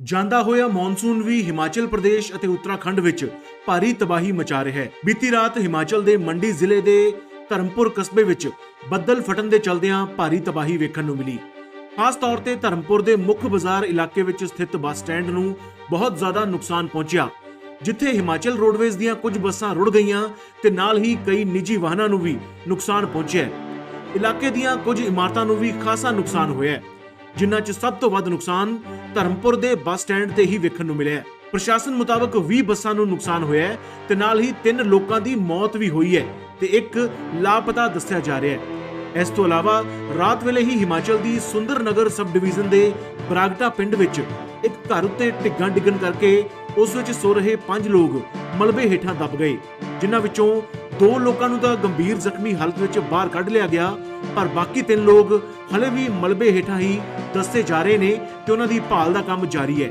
ਜਾਂਦਾ ਹੋਇਆ ਮੌਨਸੂਨ ਵੀ ਹਿਮਾਚਲ ਪ੍ਰਦੇਸ਼ ਅਤੇ ਉੱਤਰਾਖੰਡ ਵਿੱਚ ਭਾਰੀ ਤਬਾਹੀ ਮਚਾ ਰਿਹਾ ਹੈ। ਬੀਤੀ ਰਾਤ ਹਿਮਾਚਲ ਦੇ ਮੰਡੀ ਜ਼ਿਲ੍ਹੇ ਦੇ ਧਰਮਪੁਰ ਕਸਬੇ ਵਿੱਚ ਬੱਦਲ ਫਟਣ ਦੇ ਚਲਦਿਆਂ ਭਾਰੀ ਤਬਾਹੀ ਵੇਖਣ ਨੂੰ ਮਿਲੀ। ਖਾਸ ਤੌਰ ਤੇ ਧਰਮਪੁਰ ਦੇ ਮੁੱਖ ਬਾਜ਼ਾਰ ਇਲਾਕੇ ਵਿੱਚ ਸਥਿਤ ਬੱਸ ਸਟੈਂਡ ਨੂੰ ਬਹੁਤ ਜ਼ਿਆਦਾ ਨੁਕਸਾਨ ਪਹੁੰਚਿਆ, ਜਿੱਥੇ ਹਿਮਾਚਲ ਰੋਡਵੇਜ਼ ਦੀਆਂ ਕੁਝ ਬੱਸਾਂ ਰੁੜ ਗਈਆਂ ਤੇ ਨਾਲ ਹੀ ਕਈ ਨਿੱਜੀ ਵਾਹਨਾਂ ਨੂੰ ਵੀ ਨੁਕਸਾਨ ਪਹੁੰਚਿਆ ਇਲਾਕੇ ਦੀਆਂ ਕੁਝ ਇਮਾਰਤਾਂ ਨੂੰ ਵੀ ਖਾਸਾ ਨੁਕਸਾਨ ਹੋਇਆ ਹੈ। ਜਿਨ੍ਹਾਂ 'ਚ ਸਭ ਤੋਂ ਵੱਧ ਨੁਕਸਾਨ ਧਰਮਪੁਰ ਦੇ ਬੱਸ ਸਟੈਂਡ ਤੇ ਹੀ ਵੇਖਣ ਨੂੰ ਮਿਲਿਆ ਹੈ। ਪ੍ਰਸ਼ਾਸਨ ਮੁਤਾਬਕ 20 ਬੱਸਾਂ ਨੂੰ ਨੁਕਸਾਨ ਹੋਇਆ ਹੈ ਤੇ ਨਾਲ ਹੀ ਤਿੰਨ ਲੋਕਾਂ ਦੀ ਮੌਤ ਵੀ ਹੋਈ ਹੈ ਤੇ ਇੱਕ ਲਾਪਤਾ ਦੱਸਿਆ ਜਾ ਰਿਹਾ ਹੈ ਇਸ ਤੋਂ ਇਲਾਵਾ ਰਾਤ ਵੇਲੇ ਹੀ ਹਿਮਾਚਲ ਦੀ ਸੁੰਦਰ ਨਗਰ ਸਬ ਡਿਵੀਜ਼ਨ ਦੇ ਬਰਾਗਟਾ ਪਿੰਡ ਵਿੱਚ ਇੱਕ ਘਰ ਉੱਤੇ ਢਿੱਗਾਂ ਡਿੱਗਣ ਕਰਕੇ ਉਸ ਵਿੱਚ ਸੋ ਰਹੇ ਪੰਜ ਲੋਕ ਮਲਬੇ ਹੇਠਾਂ ਦੱਬ ਗਏ, ਜਿਨ੍ਹਾਂ ਵਿੱਚੋਂ ਦੋ ਲੋਕਾਂ ਨੂੰ ਤਾਂ ਗੰਭੀਰ ਜ਼ਖਮੀ ਹਾਲਤ ਵਿੱਚ ਬਾਹਰ ਕੱਢ ਲਿਆ ਗਿਆ, ਪਰ ਬਾਕੀ ਤਿੰਨ ਲੋਕ ਹਲੇ ਵੀ ਮਲਬੇ ਹੇਠਾਂ ਹੀ ਦੱਸੇ ਜਾ ਰਹੇ ਨੇ ਤੇ ਉਹਨਾਂ ਦੀ ਭਾਲ ਦਾ ਕੰਮ ਜਾਰੀ ਹੈ।